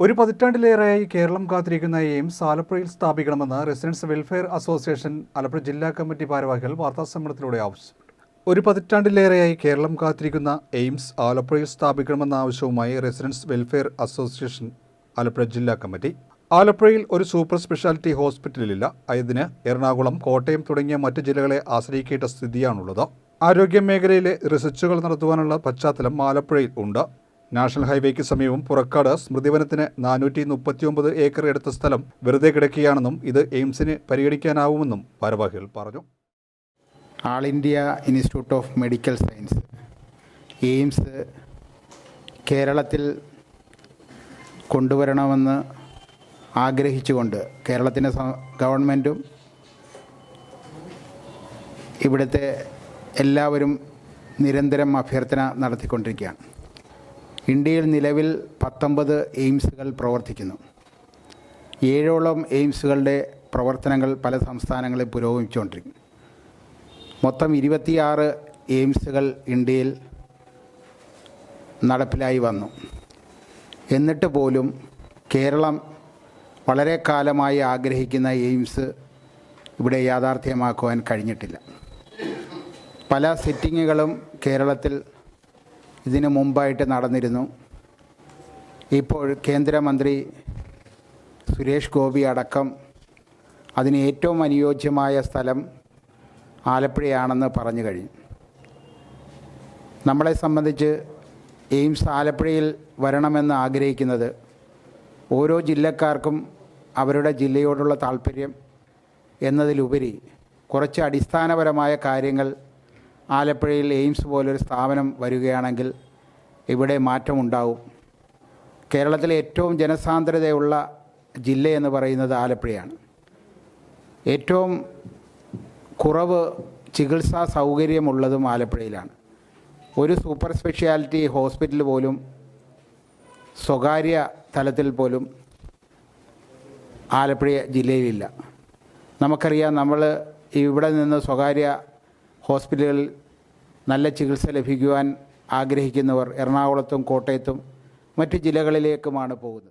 ഒരു പതിറ്റാണ്ടിലേറെയായി കേരളം കാത്തിരിക്കുന്ന എയിംസ് ആലപ്പുഴയിൽ സ്ഥാപിക്കണമെന്ന് റെസിഡൻസ് വെൽഫെയർ അസോസിയേഷൻ ആലപ്പുഴ ജില്ലാ കമ്മിറ്റി ഭാരവാഹികൾ വാർത്താസമ്മേളനത്തിലൂടെ ആവശ്യപ്പെട്ടു. ഒരു പതിറ്റാണ്ടിലേറെയായി കേരളം കാത്തിരിക്കുന്ന എയിംസ് ആലപ്പുഴയിൽ സ്ഥാപിക്കണമെന്ന ആവശ്യവുമായി റെസിഡൻസ് വെൽഫെയർ അസോസിയേഷൻ ആലപ്പുഴ ജില്ലാ കമ്മിറ്റി. ആലപ്പുഴയിൽ ഒരു സൂപ്പർ സ്പെഷ്യാലിറ്റി ഹോസ്പിറ്റലില്ല ഇതിന് എറണാകുളം കോട്ടയം തുടങ്ങിയ മറ്റ് ജില്ലകളെ ആശ്രയിക്കേണ്ട സ്ഥിതിയാണുള്ളത്. ആരോഗ്യ മേഖലയിലെ റിസർച്ചുകൾ നടത്തുവാനുള്ള പശ്ചാത്തലം ആലപ്പുഴയിൽ ഉണ്ട്. നാഷണൽ ഹൈവേക്ക് സമീപം പുറക്കാട് സ്മൃതിവനത്തിന് നാനൂറ്റി മുപ്പത്തിയൊമ്പത് ഏക്കർ എടുത്ത സ്ഥലം വെറുതെ കിടക്കുകയാണെന്നും ഇത് എയിംസിന് പരിഗണിക്കാനാവുമെന്നും ഭാരവാഹികൾ പറഞ്ഞു. All India institute of medical science. AIIMS കേരളത്തിൽ കൊണ്ടുവരണമെന്ന് ആഗ്രഹിച്ചുകൊണ്ട് കേരളത്തിന്റെ ഗവൺമെന്റും ഇവിടുത്തെ എല്ലാവരും നിരന്തരം അഭ്യർത്ഥന നടത്തിക്കൊണ്ടിരിക്കുകയാണ്. ഇന്ത്യയിൽ നിലവിൽ പത്തൊമ്പത് എയിംസുകൾ പ്രവർത്തിക്കുന്നു. ഏഴോളം എയിംസുകളുടെ പ്രവർത്തനങ്ങൾ പല സംസ്ഥാനങ്ങളിൽ പുരോഗമിച്ചുകൊണ്ടിരിക്കും. മൊത്തം ഇരുപത്തിയാറ് എയിംസുകൾ ഇന്ത്യയിൽ നടപ്പിലായി വന്നു. എന്നിട്ട് പോലും കേരളം വളരെ കാലമായി ആഗ്രഹിക്കുന്ന എയിംസ് ഇവിടെ യാഥാർത്ഥ്യമാക്കുവാൻ കഴിഞ്ഞിട്ടില്ല. പല സെറ്റിങ്ങുകളും കേരളത്തിൽ ഇതിനു മുമ്പായിട്ട് നടന്നിരുന്നു. ഇപ്പോൾ കേന്ദ്രമന്ത്രി സുരേഷ് ഗോപി അടക്കം അതിന് ഏറ്റവും അനുയോജ്യമായ സ്ഥലം ആലപ്പുഴയാണെന്ന് പറഞ്ഞു കഴിഞ്ഞു. നമ്മളെ സംബന്ധിച്ച് എയിംസ് ആലപ്പുഴയിൽ വരണമെന്ന് ആഗ്രഹിക്കുന്നത് ഓരോ ജില്ലക്കാർക്കും അവരുടെ ജില്ലയോടുള്ള താല്പര്യം എന്നതിലുപരി കുറച്ച് അടിസ്ഥാനപരമായ കാര്യങ്ങൾ ആലപ്പുഴയിൽ എയിംസ് പോലൊരു സ്ഥാപനം വരികയാണെങ്കിൽ ഇവിടെ മാറ്റമുണ്ടാവും. കേരളത്തിലെ ഏറ്റവും ജനസാന്ദ്രതയുള്ള ജില്ലയെന്ന് പറയുന്നത് ആലപ്പുഴയാണ്. ഏറ്റവും കുറവ് ചികിത്സാ സൗകര്യമുള്ളതും ആലപ്പുഴയിലാണ്. ഒരു സൂപ്പർ സ്പെഷ്യാലിറ്റി ഹോസ്പിറ്റൽ പോലും സ്വകാര്യ തലത്തിൽ പോലും ആലപ്പുഴ ജില്ലയിലില്ല. നമുക്കറിയാം നമ്മൾ ഇവിടെ നിന്ന് സ്വകാര്യ ഹോസ്പിറ്റലുകളിൽ നല്ല ചികിത്സ ലഭിക്കുവാൻ ആഗ്രഹിക്കുന്നവർ എറണാകുളത്തും കോട്ടയത്തും മറ്റ് ജില്ലകളിലേക്കുമാണ് പോകുന്നത്.